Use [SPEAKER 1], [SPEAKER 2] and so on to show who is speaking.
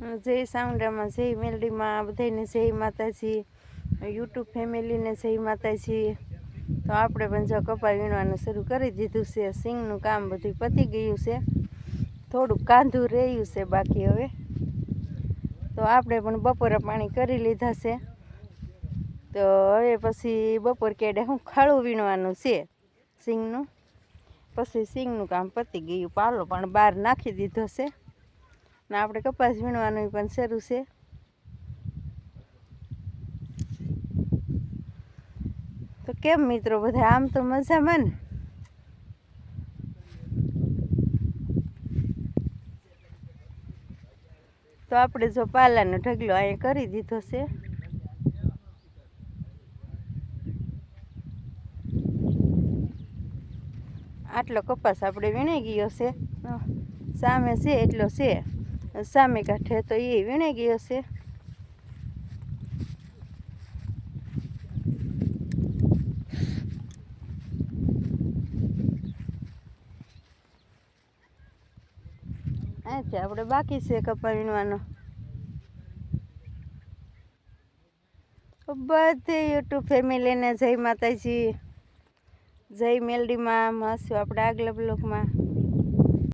[SPEAKER 1] જય સાઉન્ડામાં જય મેલડીમાં બધાને જય માતાજી, યુટ્યુબ ફેમિલીને જય માતાજી. તો આપણે પણ જો કપા વીણવાનું શરૂ કરી દીધું છે, સિંગનું કામ બધું પતી ગયું છે. થોડુંક કાંધું રહ્યું છે બાકી હવે. તો આપણે પણ બપોરે પાણી કરી લીધા છે. તો હવે પછી બપોર કેડે હું ખાડું વીણવાનું છે સિંગનું. પછી સિંગનું કામ પતી ગયું. પાલો પણ બહાર નાખી દીધો છે. ને આપણે કપાસ વીણવાનું પણ શરૂ છે. તો કેમ મિત્રો બધા? આમ તો મજામાં ને? તો આપણે જો પાલાનો ઢગલો અહીંયા કરી દીધો છે. આટલો કપાસ આપણે વીણી ગયો છે. સામે છે, એટલો છે. સામે કાંઠે તો એ વીણાઈ ગયો છે અહીંથી આપણે બાકી છે કપા વીણવાનો. બધે યુટ્યુબ ફેમિલીને જય માતાજી. જય મેલડીમાં, મળશું આપણે આગલા બ્લોકમાં